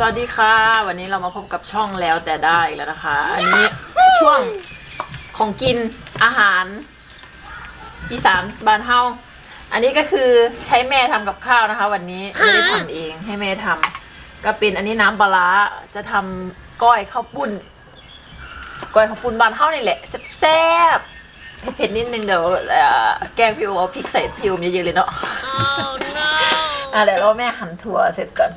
สวัสดีค่ะ วันนี้เรามาพบกับช่องแล้วแต่ได้แล้วนะคะ อันนี้ช่วงของกินอาหาร อีสานบ้านเฮาอันนี้ก็คือใช้แม่ทำกับข้าวนะคะ วันนี้ไม่ได้ทำเองให้แม่ทำก็เป็นอันนี้น้ำปลาร้าจะทำก้อยข้าวปุ้นก้อยข้าวปุ้นบ้านเฮานี่แหละแซ่บๆเผ็ดๆนิดนึงเดี๋ยวเอ่อแกงพี่โอเอาพริกใส่พี่โอมเยอะๆเลยเนาะอะเดี๋ยวเราแม่หั่นถั่วเสร็จก่อน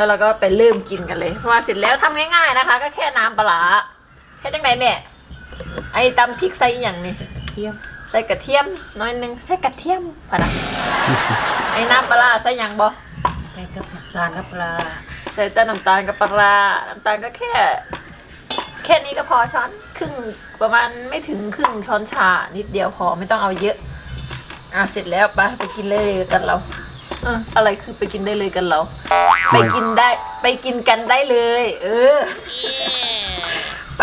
แล้วเราก็ไปเริ่มกินกันเลยเพราะว่าเสร็จแล้วทำง่ายๆนะคะ ก็แค่น้ำปลาร้าใช้ได้ไหมแม่ไอ้ตำพริกใส่อหย่างนี้เทียมใส่กระเทียมน้อยหนึงใส่กระเทียมพะนะไอ้น้ำปลาร้าใส่หยังบ่ใส่กับน้ำตาลกับปลาใส่แต่น้ำตาลกับปลาร้าน้ำตาลก็แค่ แค่นี้ก็พอช้อนครึ่งประมาณไม่ถึงครึ่งช้อนชานิดเดียวพอไม่ต้องเอาเยอะอะเสร็จแล้วไปไปกินเลยกันเรา เอออะไรคือไปกินได้เลยกันเราไปกินได้ ไปกินกันได้เลย เออไป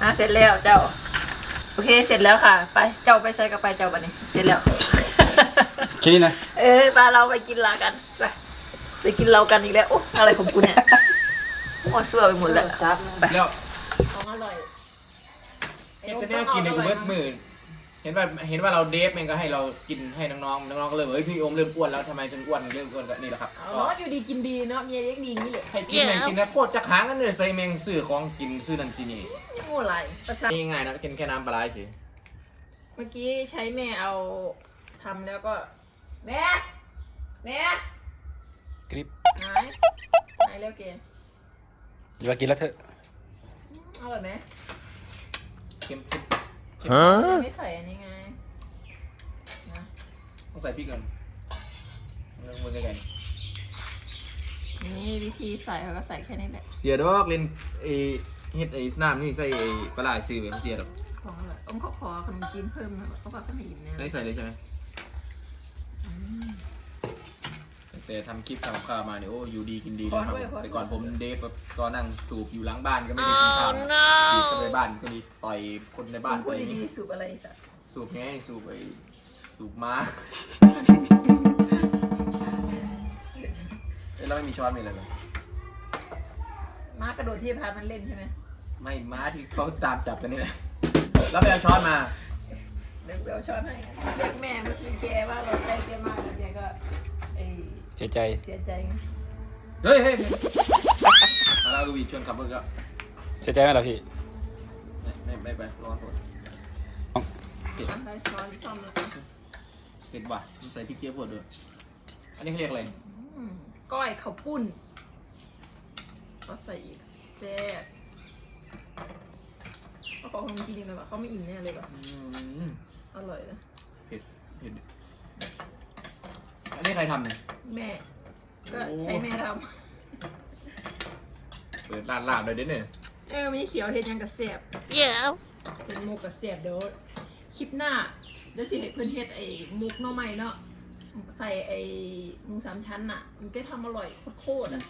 อะเสร็จแล้วเจ้า โอเคเสร็จแล้วค่ะ ไปเจ้าไปใส่กับไปเจ้าบันนี้ เสร็จแล้ว แค่นี้นะ เออมาเราไปกินลากันไปไปกินเรากันอีกแล้วโอ้อะไรของกูเนี่ยโอ้เสื้อไปหมดแล้วซับไปแล้วของอร่อยเห็นแต่เนี่ยกินในกูเบิดหมื่นเห็นว่าเห็นว่าเราเดฟเองก็ให้เรากินให้น้องๆ น้องๆก็เลยบอกเฮ้ยพี่โอมเริ่มอ้วนแล้วทำไมถึงอ้วนเริ่มอ้วนก็นี่แหละครับเอาเนาะอยู่ดีกินดีเนาะเมียเลี้ยงดีอย่างนี้เลยให้กินแม่งกินแล้วโคตรจะค้างกันเลยใส่แมงซื้อของกินซื้อนันซีนี่นี่งูอะไรประสาทนี่ง่ายนะกินแค่น้ำปลาไหลเฉยเมื่อกี้ใช้แม่เอาทำแล้วก็ แม่แม่กริปหายหายแล้วเกณฑ์อย่ามากินแล้วเถอะอร่อยไหมเค็ม ๆไม่ใส่อันนี้ไงนะต้องใส่พริกก่อนเรื่องมือไกลนี่วิธีใส่เขาก็ใส่แค่นี้แหละๆเสียดอกเล่นไอ้เฮ็ดไอ้น้ำนี่ใส่ไอ้ปลาไหลซื้อไปเขาเสียดอกของอร่อยอมเขาขอขนมจีนเพิ่มนะเขาบอกขนมจีนเนี่ยได้ใส่เลยใช่ไหมอืม แต่ทำคลิปทำกับข้าวมาเนี่ยโอ้อยู่ดีกินดีเลยครับแต่ก่อนผมเดฟก็นั่งสูบอยู่หลังบ้านก็ไม่ได้กินข้าวสูบเข้าไปบ้านก็มีต่อยคนในบ้านพูไปดดีๆสูบอะไรสัตว์สูบไงสูบไอ้สูบม้าเอ้ยแล้วไม่มีช้อนมีอะไรเลยม้ากระโดดที่พามันเล่นใช่ไหมไม่ม้าที่เขาตามจับกันนี่แหละแล้วไปเอาช้อนมา เดี๋ยวกูเอาช้อนให้เด็กแม่เมื่อกี้แกว่าเราใกล้แกมากแล้วแกก็เอย เสียใจ เสียใจไงเฮ้ยเฮ้ยมาเราดูวีชวนขับรถก็เสียใจไหมล่ะพี่ไม่ไม่ไปร้อนปวดเผ็ดได้ช้อนซ่อมแล้วเผ็ดว่ะมันใส่พริกเจียวปวดด้วย อันนี้เขาเรียกอะไรอืมก้อยข้าวปุ้นก็ใส่อีกแซ่บเขาบอกคนกินจริงเลยว่ะเขาไม่อิ่มแน่เลยว่ะอืมอร่อยนะเผ็ดเผ็ด อันนี้ใครทำเนี่ยแม่ ก็ใช้แม่ทเปิดร้านลาบเลยเด้เนี่ยำเออมีเขียวเห็ดยังกระแซ่บเป็นมุกกระแซ่บเดี๋ยวคลิปหน้าเดี๋ยวสิให้เพื่อนเฮ็ดไอ้มุกหน่อไม้เนาะใส่ไอ้หมูสามชั้นน่ะ มันก็ทำอร่อยโคตรๆอะ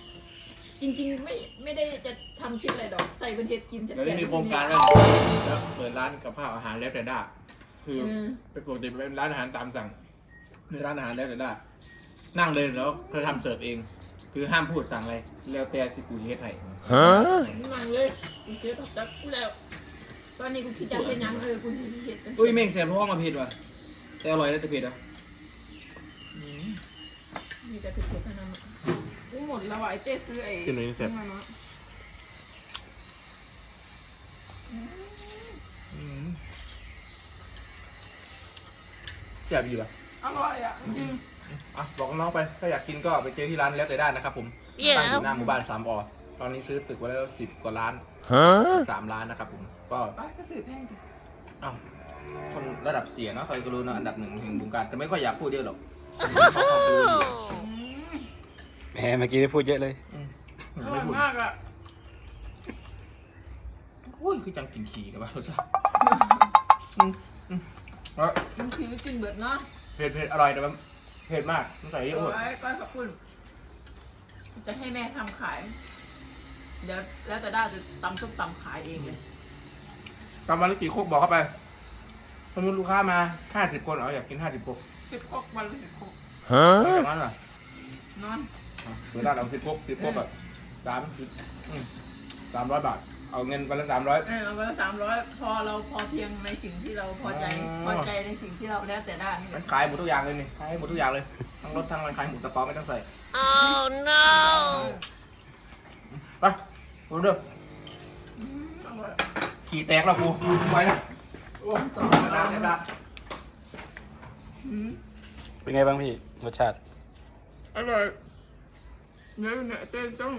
จริงๆไม่ไม่ได้จะทำคลิปอะไรดอกใส่เพื่อนเฮ็ดกินแซ่บเดี๋ยวๆนี้มีโครงการแล้วแล้วเปิดร้านกับข้าวอาหารแล้วแต่ได้คือเออเป็นปกติเป็นร้านอาหารตามสั่ง คือร้านอาหารแล้วแต่ได้ นั่งเลยแล้วเธอทำเสิร์ฟเอง คือห้ามพูดสั่งอะไร แล้วแต่ที่กูจะเฮ็ดให้นั่งเลยกูเสียตับจักกูแล้ว ตอนนี้กูคิดจะเฮ็ดหยังเออกูสิเฮ็ดจังซี่อุ้ยแม่งแซ่บเพราะว่ามาเผ็ดว่ะ แต่อร่อยแล้วแต่เผ็ดอะอืมมีแต่เผ็ดๆเท่านั้นอะกูหมดแล้วว่ะไอ้เต้ซื้อไอ้กินหน่อยนี่แซ่บมาเนาะอืมแซ่บอยู่ป่ะ อร่อยอะจริงอะบอกน้องไป ถ้าอยากกินก็ไปเจอที่ร้านแล้วแต่ได้นะครับผมตั้งอยู่หน้าหมู่บ้านสามอตอนนี้ซื้อตึกไว้แล้วสิบกว่าล้านสามล้านนะครับผมก็ไปก็ซื้อแพงจังอ้าวคนระดับเสียเนาะใครก็รู้เนาะอันดับหนึ่งแห่งวงการแต่ไม่ค่อยอยากพูดเยอะหรอกเขาเขาไปรู้อยู่อืมแหมเมื่อกี้พูดเยอะเลยอืมอร่ไม่อยพูดมากอะโอ้ยคือจังกินขี่นะวะรสชาติอืมอืมแล้วมันคือกินเบิดเนาะ เผ็ดเผ็ดอร่อยแต่มันเผ็ดมากต้องใส่เยอะโอ้หมดยก้อยขอบคุณ จะให้แม่ทำขาย เดี๋ยวแล้วแต่ด้าจะตำส้มตำขายเองเลยตามวันละกี่โคกบอกเข้าไปสมมติลูกค้ามาห้าสิบคนเอาอยากกินห้าสิบโคกสิบครกวันละสิบครกหลังจากนั้นล่ะนอนเหมือนร้านเอาสิบพกสิบพกแบบสามสิบสามร้อยบาท เอาเงินไปละสามร้อย เออเอาไปสามร้อยพอเราพอเพียงในสิ่งที่เราพอใจอ๋อ พอใจในสิ่งที่เราแล้วแต่ได้นี่แหมันละขายหมดทุกอย่างเลยนี่ขายหมดทุกอย่างเลยทั้งรถทั้งอะไรขายหมดกระเป๋าไม่ต้องใส่ไปดูเด้ออืมอร่อยขี่แตกแล้วกูไปนะโอ้ต่อมาน้ำเต็มละอืมเป็นไงบ้างพี่รสชาติอร่อยเนื้อเนี่ยเต้ต้อง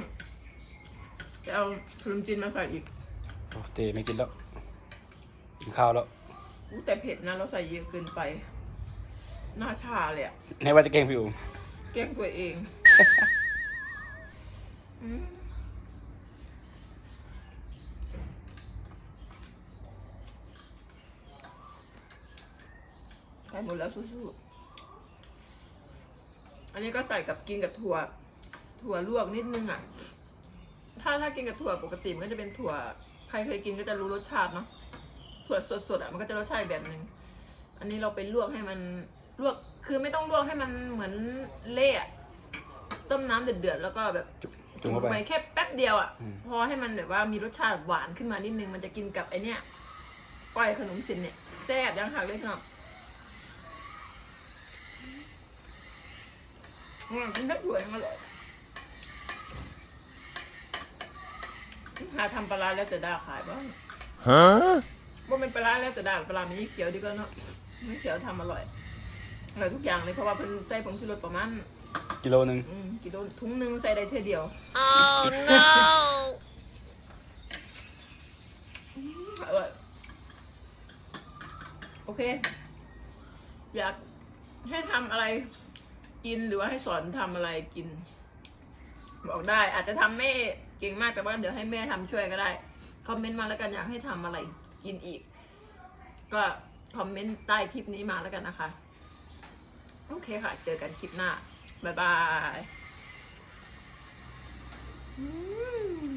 ไปเอาขนมจีนมาใส่อีกโอ้เตไม่กินแล้ว กินข้าวแล้วอู้แต่เผ็ดนะเราใส่เยอะเกินไป หน้าชาเลยอะในว่าจะเก่งพี่อู๋แกล้งตัวเองอืมใส่หมดแล้วสู้ๆอันนี้ก็ใส่กับกินกับถั่ว ถั่วลวกนิดนึงอะ ถ้าถ้ากินกับถั่วปกติมันก็จะเป็นถั่ว ใครเคยกินก็จะรู้รสชาติเนาะ ถั่วสดๆอะมันก็จะรสชาติแบบหนึ่ง อันนี้เราไปลวกให้มันลวก คือไม่ต้องลวกให้มันเหมือนเละอะต้มน้ำเดือดๆแล้วก็แบบจุจุ่มเข้าไปแค่แป๊บเดียวอะ อืม พอให้มันแบบว่ามีรสชาติหวานขึ้นมานิดนึง มันจะกินกับไอเนี้ยก้อยขนมสินเนี่ยแซ่บยังหักเลยครับอืมกินแป๊บเดียวยังอร่อย หาทำปลาร้าแล้วแต่ดาขายบ้างว่าเป็นปลาร้าแล้วแต่ดาปลาร้ามีเขียวดีก็เนาะไม่เขียวทำอร่อยอร่อยทุกอย่างเลยเพราะว่าเพิ่นใส่ผงชูรสประมาณกิโลหนึ่งอืมกิโลถุงหนึ่งใส่ได้เท่อเดียวอืมอร่อยโอเค อยากให้ทำอะไรกินหรือว่าให้สอนทำอะไรกิน บอกได้อาจจะทำไม่ เก่งมากแต่ว่าเดี๋ยวให้แม่ทำช่วยก็ได้คอมเมนต์มาแล้วกันอยากให้ทำอะไรกินอีก ก็คอมเมนต์ใต้คลิปนี้มาแล้วกันนะคะ โอเคค่ะ เจอกันคลิปหน้า บ๊ายบาย